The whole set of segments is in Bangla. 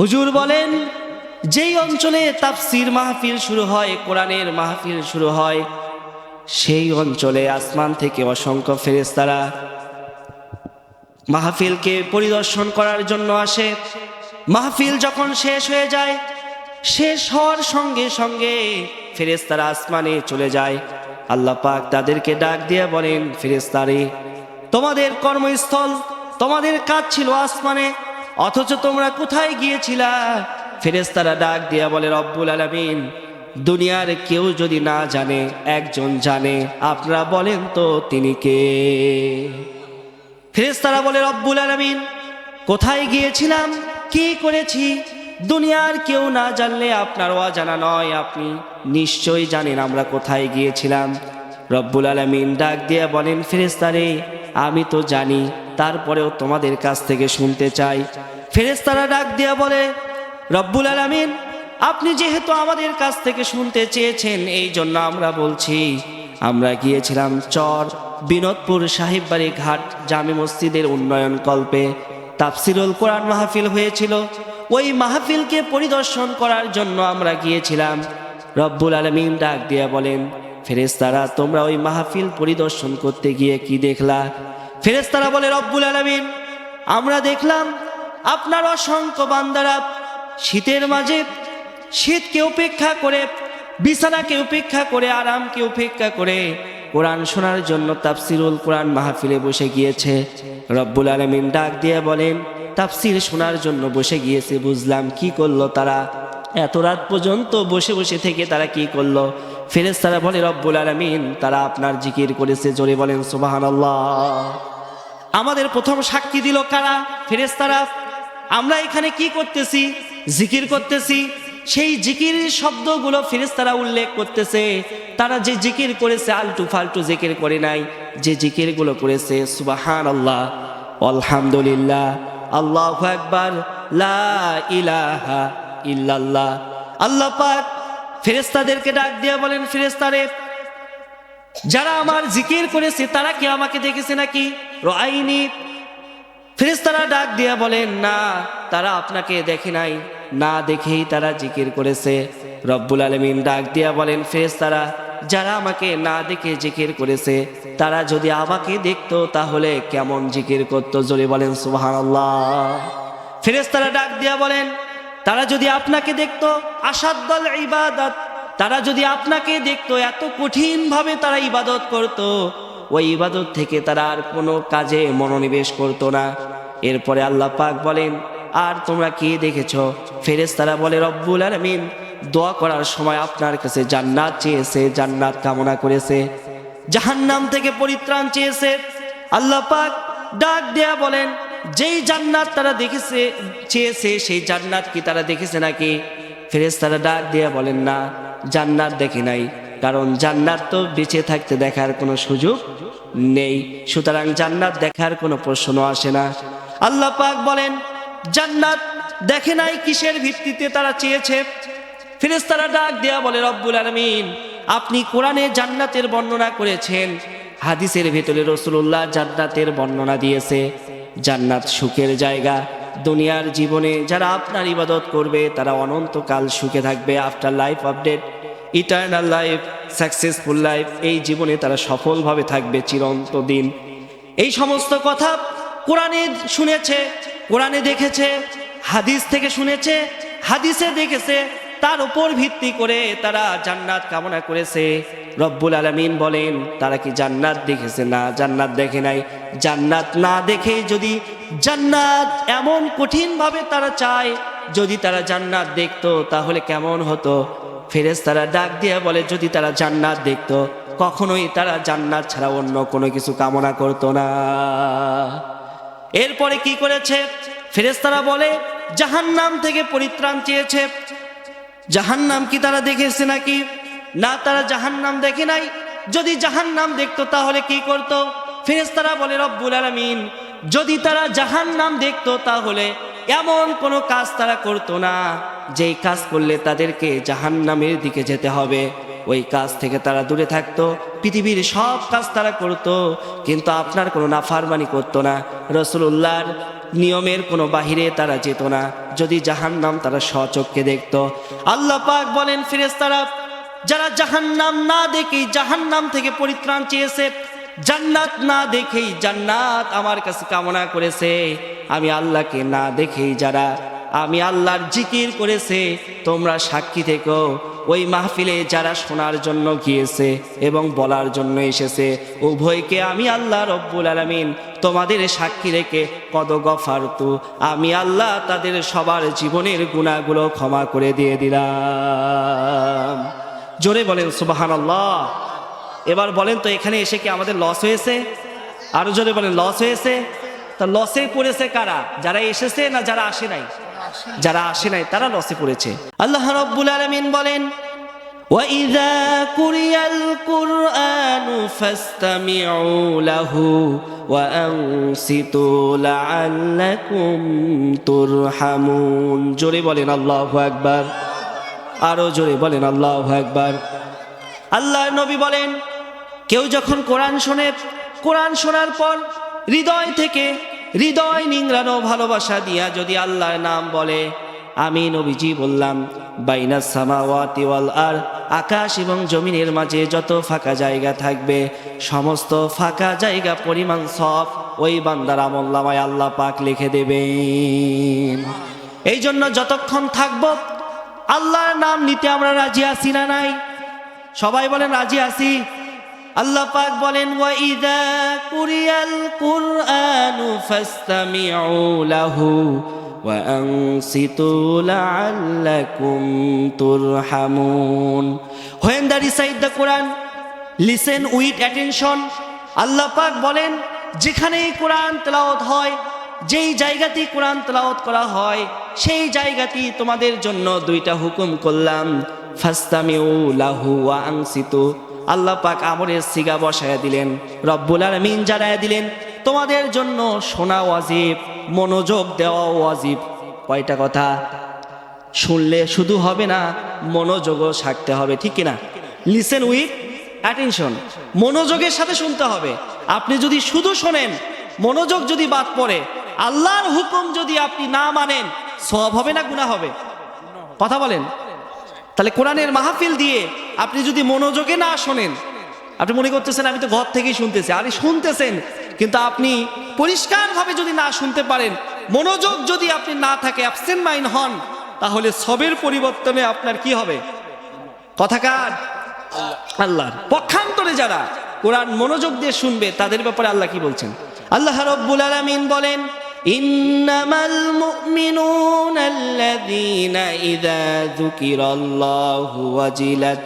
হুজুর বলেন, যেই অঞ্চলে তাফসির মাহফিল শুরু হয়, কোরআনের মাহফিল শুরু হয়, সেই অঞ্চলে আসমান থেকে অসংখ্য ফেরেশতারা মাহফিলকে পরিদর্শন করার জন্য আসে। মাহফিল যখন শেষ হয়ে যায়, শেষ হওয়ার সঙ্গে সঙ্গে ফেরেশতারা আসমানে চলে যায়। আল্লাহ পাক তাদেরকে ডাক দিয়ে বলেন, ফেরেশতারে, তোমাদের কর্মস্থল, তোমাদের কাজ ছিল আসমানে অথচ তোমরা কোথায় গিয়েছিলা? ফেরেশতারা ডাক দিয়া বলে, রব্বুল আলামিন, দুনিয়ার কেউ যদি না জানে, একজন জানে। আপনারা বলেন তো তিনি কে? ফেরেশতারা বলে, রব্বুল আলামিন, কোথায় গিয়েছিলাম? কি করেছি? দুনিয়ার কেউ না জানলে আপনার অজানা নয়। আপনি নিশ্চয়ই জানেন আমরা কোথায় গিয়েছিলাম। রব্বুল আলামিন ডাক দিয়ে বলেন, ফেরেশতারে, আমি তো জানি, তারপরেও তোমাদের কাছ থেকে শুনতে চাই। ফেরেশতারা ডাক দিয়ে বলে, রব্বুল আলামিন, আপনি যেহেতু আমাদের কাছ থেকে শুনতে চেয়েছেন এই জন্য আমরা বলছি, আমরা গিয়েছিলাম চর বিনোদপুর সাহেব বাড়ি ঘাট জামে মসজিদের উন্নয়ন কল্পে। তাফসিরুল কোরআন মাহফিল হয়েছিল। ওই মাহফিলকে পরিদর্শন করার জন্য আমরা গিয়েছিলাম। রব্বুল আলমিন ডাক দিয়া বলেন, ফেরেশতারা, তোমরা ওই মাহফিল পরিদর্শন করতে গিয়ে কি দেখলা? ফেরেশতারা বলে, রব্বুল আলমিন, আমরা দেখলাম আপনার অসংখ্য বান্দারা, শীতের মাঝে শীতকে উপেক্ষা করে, বিছানাকে উপেক্ষা করে, আরামকে উপেক্ষা করে কোরআন শোনার জন্য তাফসিরুল কোরআন মাহফিলে বসে গিয়েছে। রব্বুল আলমিন ডাক দিয়ে বলেন, তাফসির শোনার জন্য বসে গিয়েছে, বুঝলাম কি করল তারা? এত রাত পর্যন্ত বসে বসে থেকে তারা কি করল? ফেরেস তারা বলে, রব্বুল আলমিন, তারা আপনার জিকির করেছে, জোরে বলেন সুবাহান আমাদের প্রথম সাক্ষী দিল কারা? ফেরেস্তারা আমরা এখানে কি করতেছি? জিকির করতেছি। সেই জিকির শব্দগুলো ফেরেস্তারা উল্লেখ করতেছে। তারা যে জিকির করেছে আলটু ফালটু জিকির করে নাই। যে জিকিরগুলো করেছে সুবাহান আল্লাহ আলহামদুলিল্লাহ, আল্লাহ একবার ইলাহা ইল্লাল্লাহ। আল্লাহ পাক ফেরেস্তাদেরকে ডাক দিয়ে বলেন ফেরেস্তারে যারা আমার জিকির করেছে, তারা কি আমাকে দেখেছে নাকি? রাইনি ফেরেশতারা ডাক দিয়া বলেন, না, তারা আপনাকে দেখে নাই। না দেখেই তারা জিকির করেছে। রব্বুল আলমিন ডাক দিয়া বলেন, ফেরেশতারা, যারা আমাকে না দেখে জিকির করেছে, তারা যদি আমাকে দেখতো, তাহলে কেমন জিকির করতো? জোরে বলেন, সুবহানাল্লাহ। ফেরেশতারা ডাক দিয়া বলেন, তারা যদি আপনাকে দেখতো আসাদ্দল ইবাদত, তারা যদি আপনাকে দেখতো, এত কঠিনভাবে তারা ইবাদত করত ওই ইবাদত থেকে তারা আর কোনো কাজে মনোনিবেশ করতো না। এরপরে আল্লাহ পাক বলেন, আর তোমরা কি দেখেছ? ফেরেস তারা বলে, রব্বুল আলমিন, দোয়া করার সময় আপনার কাছে জান্নাত চেয়েছে, জান্নাত কামনা করেছে। জাহান্নাম থেকে পরিত্রাণ চেয়েছে। আল্লাহ পাক ডাক দেয়া বলেন, যেই জান্নাত তারা দেখেছে, চেয়েছে, সেই জান্নাত কি তারা দেখেছে নাকি? ফেরেস তারা ডাক দেয়া বলেন, না, জান্নাত দেখে নাই। কারণ জান্নাত তো বেঁচে থাকতে দেখার কোনো সুযোগ নেই। সুতরাং জান্নাত দেখার কোনো প্রশ্ন আসে না। আল্লাহ পাক বলেন, জান্নাত দেখে নাই কিসের ভিত্তিতে তারা চেয়েছে? ফেরেশতারা ডাক দেয়া বলে, রব্বুল আলমিন, আপনি কোরআনে জান্নাতের বর্ণনা করেছেন, হাদিসের ভেতরে রসুল্লাহ জান্নাতের বর্ণনা দিয়েছে। জান্নাত সুখের জায়গা। দুনিয়ার জীবনে যারা আপনার ইবাদত করবে, তারা অনন্তকাল সুখে থাকবে। After life update eternal life successful life এই জীবনে তারা সফলভাবে থাকবে চিরন্ত দিন এই সমস্ত কথা কোরআনে শুনেছে, কোরআনে দেখেছে, হাদিস থেকে শুনেছে, হাদিসে দেখেছে, তার উপর ভিত্তি করে তারা জান্নাত কামনা করেছে। রব্বুল আলমিন বলেন, তারা কি জান্নাত দেখেছে? না, জান্নাত দেখে নাই। জান্নাত না দেখে যদি জান্নাত এমন কঠিনভাবে তারা চায়, যদি তারা জান্নাত দেখতো, তাহলে কেমন হতো? ফেরেস তারা ডাক দিয়ে বলে, যদি তারা জান্নাত দেখতো, কখনোই তারা জান্নাত ছাড়া অন্য কোনো কিছু কামনা করতো না। এরপরে কি করেছে? ফেরেস্তারা বলে, জাহান্নাম থেকে পরিত্রাণ চেয়েছে। জাহান্নাম কি তারা দেখেছে নাকি? না, তারা জাহান্নাম দেখে নাই। যদি জাহান্নাম দেখতো, তাহলে কি করত? ফেরেস্তারা বলে, রব্বুল আলমিন, যদি তারা জাহান্নাম দেখতো, তাহলে এমন কোনো কাজ তারা করতো না, যেই কাজ করলে তাদেরকে জাহান্নামের দিকে যেতে হবে। ওই কাজ থেকে তারা দূরে থাকতো, পৃথিবীর সব কাজ তারা করত, কিন্তু আপনার কোনো নাফারমানি করতো না। রসুল্লাহর নিয়মের কোনো বাহিরে তারা যেত না, যদি জাহান্নাম তারা স্বচক্ষে দেখত। আল্লাহ পাক বলেন ফিরেস্তারা যারা জাহান্নাম না দেখেই জাহান্নাম থেকে পরিত্রাণ চেয়েছে জান্নাত না দেখেই জান্নাত আমার কাছে কামনা করেছে। আমি আল্লাহকে না দেখেই যারা, আমি আল্লাহর জিকির করেছে, তোমরা সাক্ষী থেকো। ওই মাহফিলে যারা শোনার জন্য গিয়েছে এবং বলার জন্য এসেছে, উভয়কে আমি আল্লাহ রব্বুল আলমিন তোমাদের সাক্ষী রেখে কদ গফারতু আমি আল্লাহ তাদের সবার জীবনের গুণাগুলো ক্ষমা করে দিয়ে দিলাম। জোরে বলেন সুবাহান আল্লাহ এবার বলেন তো এখানে এসে কি আমাদের লস হয়েছে আরো জোরে বলেন লস হয়েছে তা লসে পড়েছে কারা যারা এসেছে না যারা আসে নাই যারা আসে নাই তারা লসে পড়েছে আল্লাহ রব্বুল আলমিন বলেন وَإِذَا قُرِئَ الْقُرْآنُ فَاسْتَمِعُوا لَهُ وَأَنصِتُوا لَعَلَّكُمْ تُرْحَمُونَ জোরে বলেন আল্লাহু আকবার আরো জোরে বলেন আল্লাহু আকবার আল্লাহ নবী বলেন কেউ যখন কোরআন শোনে, কোরআন শোনার পর হৃদয় থেকে হৃদয় নিংড়ানো ভালোবাসা দিয়া যদি আল্লাহর নাম বলে, আমি নবীজি বললাম, বাইনা সামাওয়াতি ওয়াল আর, আকাশ এবং জমিনের মাঝে যত ফাঁকা জায়গা থাকবে, সমস্ত ফাঁকা জায়গা পরিমাণ সব ওই বান্দার আমল্লামায় আল্লাহ পাক লিখে দেবেন। এই জন্য যতক্ষণ থাকব, আল্লাহর নাম নিতে আমরা রাজি আছি না নাই? সবাই বলেন, রাজি আছি? আল্লাহ পাক বলেন ওয়া ইযা কুরিয়াল কুরআনু আল্লাহ পাক বলেন, যেখানেই কোরআন তেলাওয়াত হয়, যেই জায়গাতেই কোরআন তেলাওয়াত করা হয়, সেই জায়গাতেই তোমাদের জন্য দুইটা হুকুম করলাম, ফাস্তামিউ লাহু ওয়া আনসিতু আল্লাহ পাক আমরের সিগা বসায়া দিলেন, রব্বুল আলামিন জানায়া দিলেন, তোমাদের জন্য শোনা ওয়াজিব, মনোযোগ দেওয়া ওয়াজিব। কয়টা কথা? শুনলে শুধু হবে না, মনোযোগও থাকতে হবে, ঠিক কিনা? লিসেন উইথ অ্যাটেনশন মনোযোগের সাথে শুনতে হবে। আপনি যদি শুধু শোনেন, মনোযোগ যদি বাদ পড়ে, আল্লাহর হুকুম যদি আপনি না মানেন সব হবে না গুণা হবে? কথা বলেন। তাহলে কোরআনের মাহফিল দিয়ে আপনি যদি মনোযোগে না শোনেন, আপনি মনে করতেছেন আমি তো ঘর থেকেই শুনতেছি, আরে শুনতেছেন, কিন্তু আপনি পরিষ্কারভাবে যদি না শুনতে পারেন, মনোযোগ যদি আপনি না থাকে অ্যাবসেন্ট মাইন্ড হন, তাহলে সবের পরিবর্তনে আপনার কি হবে? কথাকার আল্লাহর। পক্ষান্তরে যারা কোরআন মনোযোগ দিয়ে শুনবে, তাদের ব্যাপারে আল্লাহ কি বলছেন? আল্লাহ রব্বুল আলামিন বলেন, ইন্নামাল আল্লাযীনা ইযা যুকিরাল্লাহু ওয়াজিলাত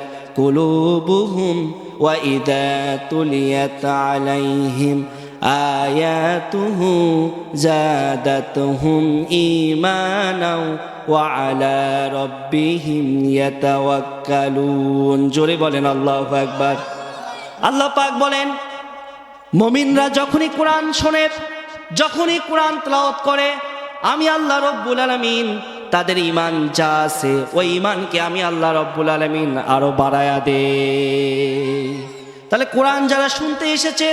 ইযা তুলিয়াত আলাইহিম আয়াতুহু জাদাতুহুম ঈমানাও ওয়া আলা রাব্বিহিম ইয়াতাওয়াক্কালুন জোরে বলেন আল্লাহু আকবার আল্লাহ পাক বলেন, মমিনরা যখনই কোরআন শোনে, যখনই কোরআন তেলাওয়াত করে, আমি আল্লাহ রব্বুল আলামিন তাদের ইমান যা আছে, ওই ইমানকে আমি আল্লাহ রব্বুল আলামিন আরও বাড়ায়া দে তাহলে কোরআন যারা শুনতে এসেছে,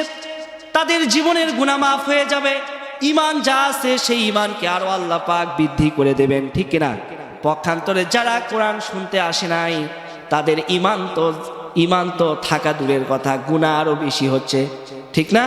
তাদের জীবনের গুনাহ মাফ হয়ে যাবে। ইমান যা আছে, সেই ইমানকে আরও আল্লাহ পাক বৃদ্ধি করে দেবেন, ঠিক কিনা? পক্ষান্তরে যারা কোরআন শুনতে আসে নাই, তাদের ইমান তো ইমান তো থাকা দূরের কথা গুণা আরও বেশি হচ্ছে, ঠিক না?